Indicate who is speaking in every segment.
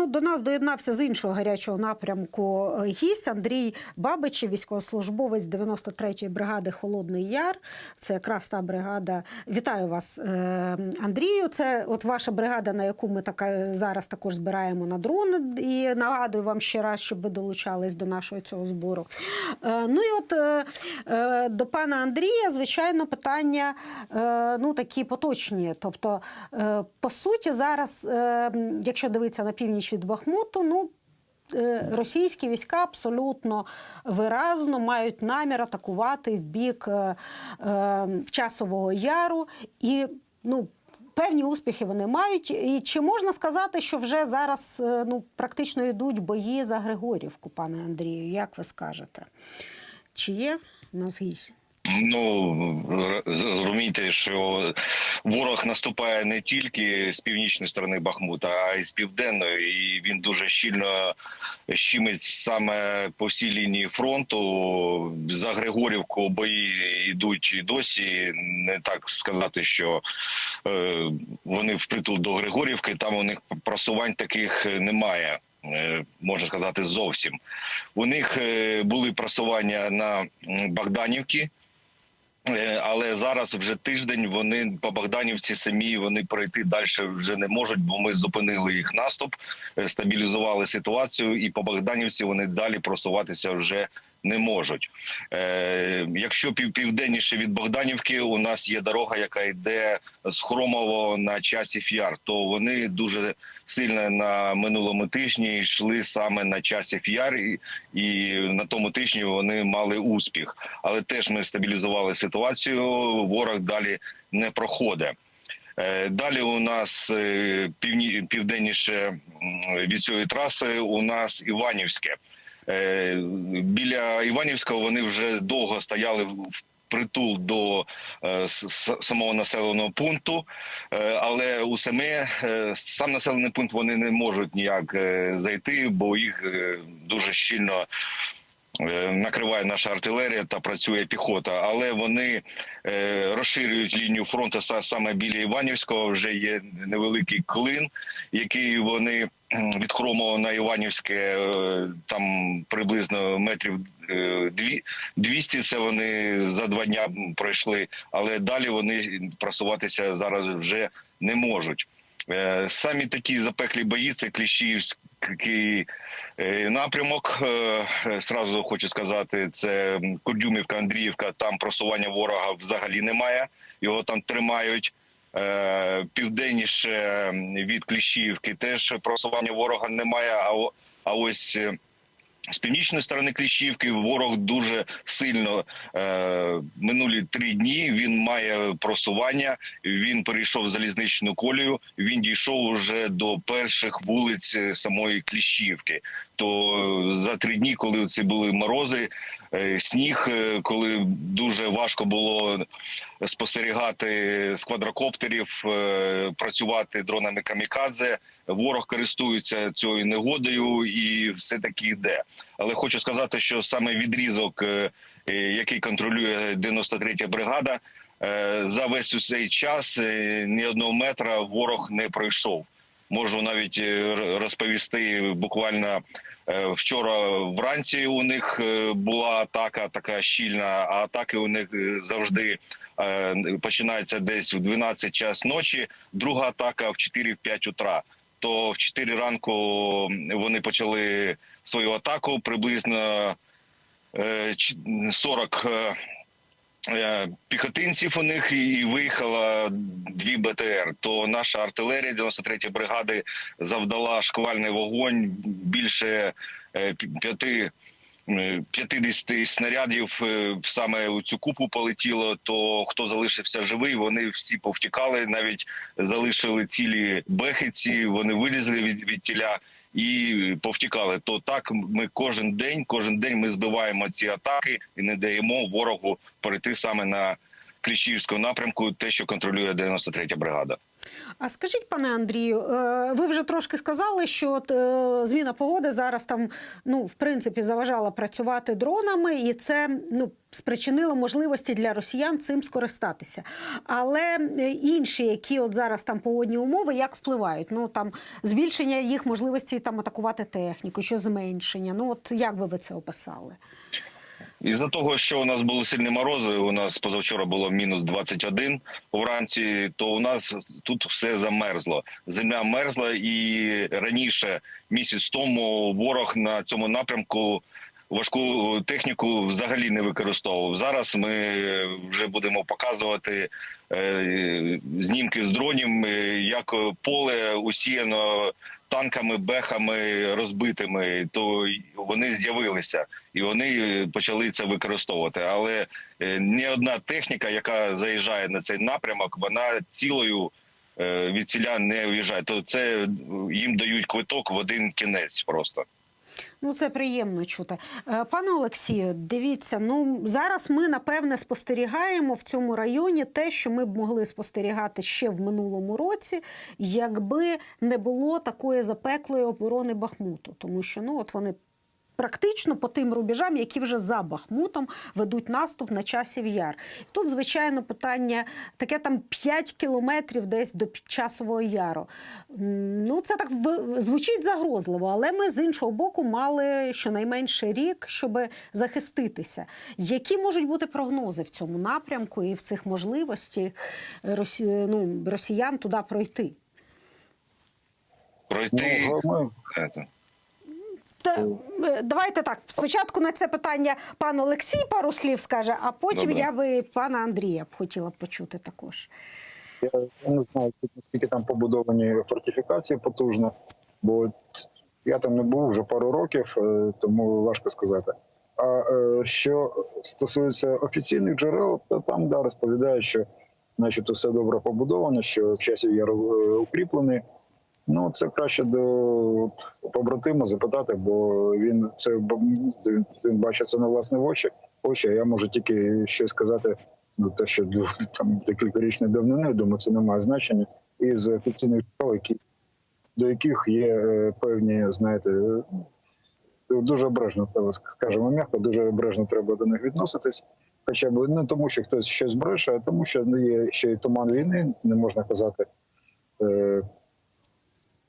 Speaker 1: Ну, до нас доєднався з іншого гарячого напрямку е, гість Андрій Бабич, військовослужбовець 93-ї бригади Холодний Яр. Це якраз та бригада. Вітаю вас, е, Андрію. Це от ваша бригада, на яку ми така зараз також збираємо на дрон. І нагадую вам ще раз, щоб ви долучались до нашого цього збору. Е, Ну і от до пана Андрія, звичайно, питання ну такі поточні. Тобто, по суті, зараз, якщо дивитися на північ від Бахмуту, ну. е, Російські війська абсолютно виразно мають намір атакувати в бік е, е, часового яру, і ну певні успіхи вони мають. І чи можна сказати, що вже зараз е, ну практично йдуть бої за Григорівку, пане Андрію? Як ви скажете? Чи є у нас гість?
Speaker 2: Ну зрозумійте, що ворог наступає не тільки з північної сторони Бахмута, а й з південної, і він дуже щільно щимить саме по всій лінії фронту. За Григорівку бої йдуть і досі. Не так сказати, що е, вони впритул до Григорівки. Там у них просувань таких немає. е, Можна сказати, зовсім у них е, були просування на Богданівці, Але зараз вже тиждень вони по Богданівці самі вони пройти далі вже не можуть, бо ми зупинили їх наступ, е, стабілізували ситуацію, і по Богданівці вони далі просуватися вже не можуть. Е, якщо пів південніше від Богданівки, у нас є дорога, яка йде з Хромово на часів яр, то вони дуже сильно на минулому тижні йшли саме на часів яр, і, і на тому тижні вони мали успіх. Але теж ми стабілізували ситуацію. Ворог далі не проходить. Е, Далі у нас е, півні, південніше від цієї траси у нас Іванівське. Е, Біля Іванівського вони вже довго стояли в притул до е, самого населеного пункту, Е, але у саме сам населений пункт вони не можуть ніяк зайти, бо їх дуже щільно накриває наша артилерія та працює піхота. Але вони розширюють лінію фронту саме біля Іванівського. Вже є невеликий клин, який вони від Хромова на Іванівське е, там приблизно метрів е, дві 200 Це вони за два дня пройшли, але далі вони просуватися зараз вже не можуть. Е, Самі такі запеклі бої це Кліщіївський е, напрямок. Е, е, Сразу хочу сказати, це Курдюмівка, Андріївка. Там просування ворога взагалі немає. Його там тримають. Е, Південніше від Кліщівки. теж просування ворога немає. А ось е, з північної сторони Кліщівки ворог дуже сильно е, минулі три дні. Він має просування. Він перейшов залізничну колію. Він дійшов уже до перших вулиць е, самої Кліщівки. То е, за три дні, коли це були морози, е, сніг, коли дуже важко було спостерігати з квадрокоптерів, працювати дронами камікадзе. Ворог користується цією негодою і все таки йде. Але хочу сказати, що саме відрізок, е, е, який контролює 93-я бригада, е, за весь цей час ні одного метра ворог не пройшов. Можу навіть розповісти буквально вчора вранці. У них була атака така щільна, а атаки у них завжди починаються десь в 12 час ночі. Друга атака в 4-5 утра. То в 4 ранку вони почали свою атаку приблизно е, 40 е, е, піхотинців у них і виїхала дві БТР. То наша артилерія 93-ї бригади завдала шквальний вогонь більше е, п'яти. Е, 50 снарядів е, саме у цю купу полетіло. То хто залишився живий, вони всі повтікали, навіть залишили цілі бехиці. Вони вилізли від, від тіля і повтікали. То так ми кожен день, кожен день ми збиваємо ці атаки і не даємо ворогу перейти саме на Кліщівського напрямку, те, що контролює 93-я бригада.
Speaker 1: А скажіть, пане Андрію, е, ви вже трошки сказали, що е, зміна погоди зараз там, ну, в принципі, заважала працювати дронами, і це ну, спричинило можливості для росіян цим скористатися. Але е, інші, які от зараз там погодні умови, як впливають? Ну там збільшення їх можливості там атакувати техніку, чи зменшення? Ну от як би ви це описали?
Speaker 2: Із-за того, що у нас були сильні морози, у нас позавчора було мінус 21 вранці, то у нас тут все замерзло. Земля мерзла, і раніше місяць тому ворог на цьому напрямку важку техніку взагалі не використовував. Зараз ми вже будемо показувати е, знімки з дронів, е, як поле усіяно танками, бехами розбитими, то вони з'явилися і вони почали це використовувати. Але е, ні одна техніка, яка заїжджає на цей напрямок, вона цілою е, від селян не в'їжджає. То це е, їм дають квиток в один кінець просто.
Speaker 1: Ну, це приємно чути. Е, Пане Олексію, дивіться, ну зараз ми напевне спостерігаємо в цьому районі те, що ми б могли спостерігати ще в минулому році, якби не було такої запеклої оборони Бахмуту. Тому що ну от вони. Практично по тим рубежам, які вже за Бахмутом ведуть наступ на часів яр. Тут, звичайно, питання таке там 5 кілометрів десь до часового яру. Ну, це так в- звучить загрозливо, але ми з іншого боку мали щонайменше рік, щоб захиститися. Які можуть бути прогнози в цьому напрямку і в цих можливостях росі... ну, росіян туди пройти?
Speaker 2: Пройти
Speaker 3: Ну, ми,
Speaker 1: Та, е, давайте так. Спочатку на це питання пан Олексій пару слів скаже, а потім
Speaker 2: Добре.
Speaker 1: я би пана Андрія б хотіла б почути також.
Speaker 3: я не знаю, наскільки там побудовані фортифікації потужно, бо я там не був вже пару років, е, тому важко сказати. А е, що стосується офіційних джерел, то там да, розповідають, що начебто все добре побудовано, що часів є е, укріплений. Ну, це краще до от, побратима запитати, бо він це він, бачить це на власні очі. Очі, а я можу тільки щось сказати, ну те, що до- там декількарічної давнини, думаю, це не має значення. Із офіційних джерел, які до яких є е, певні, знаєте, е, дуже обережно, скажімо м'яко, дуже обережно треба до них відноситись. Хоча б не тому, що хтось щось бреше, а тому, що ну, є ще й туман війни, не можна казати.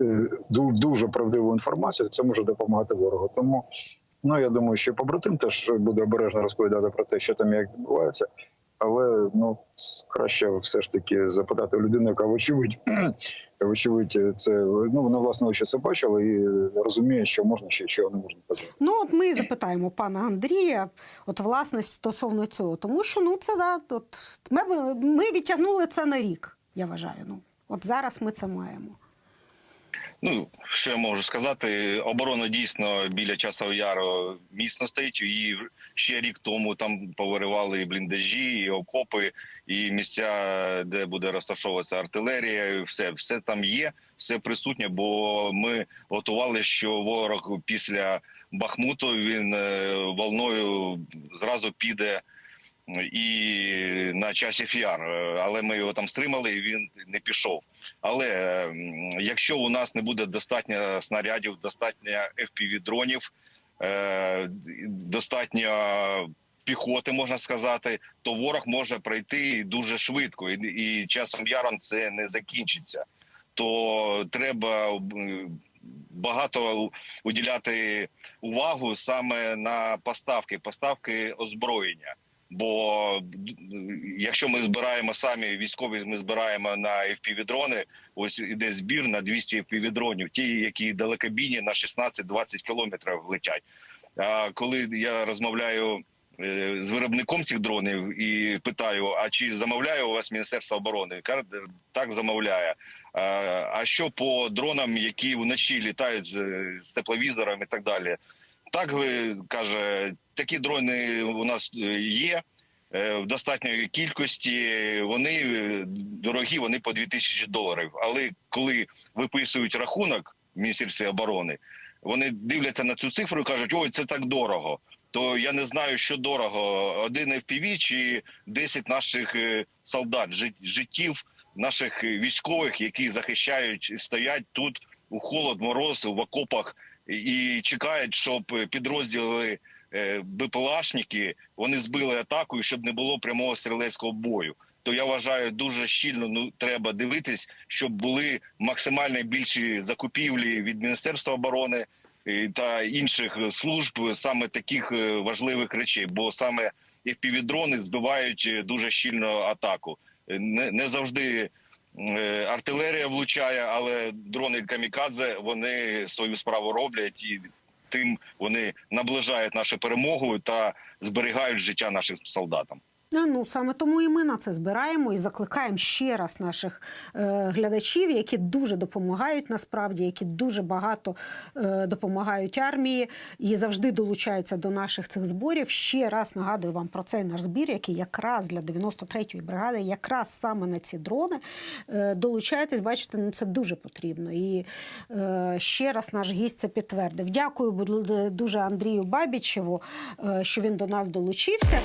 Speaker 3: Е, ду- дуже правдиву інформацію, це може допомагати ворогу. Тому ну я думаю, що побратим теж буде обережно розповідати про те, що там як відбувається. Але ну краще все ж таки запитати у людини, яка вочевидь, вочевидь, це ну вона власне очі це бачила і розуміє, що можна ще чого не можна казати.
Speaker 1: Ну, от ми запитаємо пана Андрія, от власне стосовно цього, тому що ну це да, от ми, ми відтягнули це на рік. Я вважаю. Ну от зараз ми це маємо.
Speaker 2: Ну, що я можу сказати, оборона дійсно біля часового яру міцно стоїть. І ще рік тому там повиривали і бліндажі, і окопи, і місця, де буде розташовуватися артилерія. Все, все там є, все присутнє. Бо ми готували, що ворог після Бахмуту він е, волною зразу піде і на часі яр, Е, але ми його там стримали, і він не пішов. Але е, якщо у нас не буде достатньо снарядів, достатньо fpv дронів, е, достатньо піхоти, можна сказати, то ворог може пройти дуже швидко, і, і часом яром це не закінчиться. То треба багато уділяти увагу саме на поставки, поставки озброєння. Бо якщо ми збираємо самі військові, ми збираємо на fpv дрони. Ось іде збір на 200 fpv дронів, ті, які далекобійні на 16-20 кілометрів летять. А коли я розмовляю е, з виробником цих дронів і питаю: а чи замовляє у вас міністерство оборони? Каже, так замовляє. А, що по дронам, які вночі літають з тепловізором і так далі? Так каже, такі дрони у нас е, є е, в достатньої кількості. Вони е, дорогі, вони по 2000 доларів. Але коли виписують рахунок в міністерстві оборони, вони дивляться на цю цифру і кажуть: ой, це так дорого. То я не знаю, що дорого: один FPV чи 10 наших солдат жит- життів наших військових, які захищають, стоять тут у холод, мороз, в окопах і чекають, щоб підрозділи е, БПЛАшники вони збили атаку, і щоб не було прямого стрілецького бою. То я вважаю, дуже щільно ну треба дивитись, щоб були максимально більші закупівлі від Міністерства оборони е, та інших служб саме таких е, важливих речей, бо саме FPV-дрони збивають дуже щільно атаку. Не, не завжди артилерія влучає, але дрони камікадзе вони свою справу роблять і тим вони наближають нашу перемогу та зберігають життя нашим солдатам.
Speaker 1: Ну, Ну саме тому і ми на це збираємо і закликаємо ще раз наших е, глядачів, які дуже допомагають насправді, які дуже багато е, допомагають армії і завжди долучаються до наших цих зборів. Ще раз нагадую вам про цей наш збір, який якраз для 93-ї бригади, якраз саме на ці дрони. Е, долучайтесь, бачите, ну це дуже потрібно. І е, ще раз наш гість це підтвердив. Дякую дуже Андрію Бабічеву, е, що він до нас долучився.